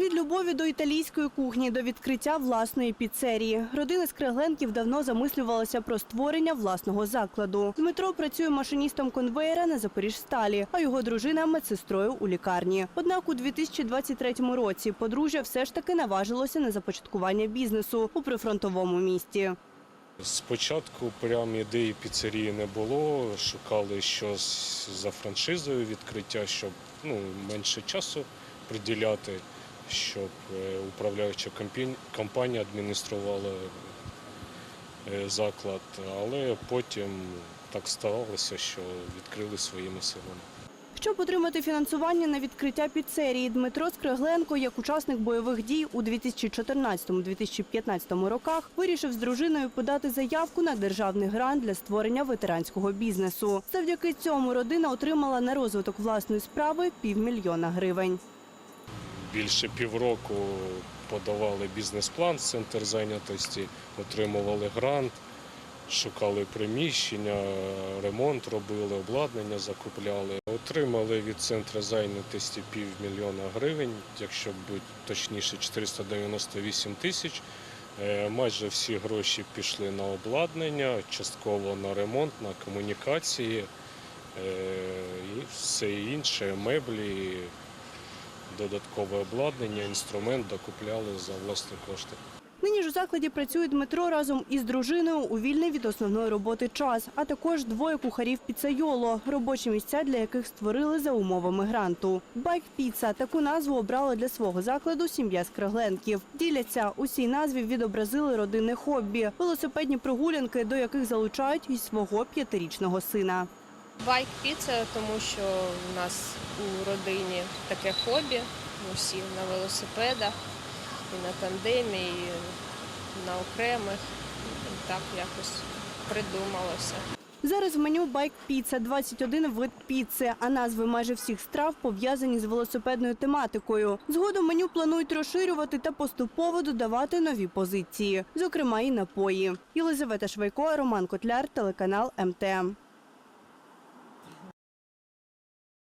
Від любові до італійської кухні до відкриття власної піцерії. Родина Скрегленків давно замислювалася про створення власного закладу. Дмитро працює машиністом конвеєра на Запоріжсталі, а його дружина медсестрою у лікарні. Однак у 2023 році подружжя все ж таки наважилося на започаткування бізнесу у прифронтовому місті. Спочатку прям ідеї піцерії не було. Шукали щось за франшизою відкриття, щоб ну, менше часу приділяти, щоб е, управляюча компанія адмініструвала е, заклад. Але потім так сталося, що відкрили своїми силами. Щоб отримати фінансування на відкриття піцерії, Дмитро Скрегленко, як учасник бойових дій у 2014-2015 роках, вирішив з дружиною подати заявку на державний грант для створення ветеранського бізнесу. Завдяки цьому родина отримала на розвиток власної справи півмільйона гривень. Більше півроку подавали бізнес-план в центр зайнятості, отримували грант, шукали приміщення, ремонт робили, обладнання закупляли. Отримали від центру зайнятості півмільйона гривень, якщо бути точніше, 498 тисяч. Е, Майже всі гроші пішли на обладнання, частково на ремонт, на комунікації е, і все інше, меблі, додаткове обладнання, інструмент докупляли за власні кошти. Нині ж у закладі працює Дмитро разом із дружиною у вільний від основної роботи час, а також двоє кухарів піцайоло, робочі місця для яких створили за умовами гранту. Байк піца таку назву обрала для свого закладу сім'я Скрегленків. Діляться у цій назві відобразили родинне хобі, велосипедні прогулянки, до яких залучають і свого п'ятирічного сина. Байк піца, тому що в нас у родині таке хобі. Ми всі на велосипедах, і на тандемі, і на окремих. І так якось придумалося. Зараз в меню байк піца 21 вид піци, а назви майже всіх страв пов'язані з велосипедною тематикою. Згодом меню планують розширювати та поступово додавати нові позиції, зокрема і напої. Єлизавета Швайко, Роман Котляр, телеканал МТМ.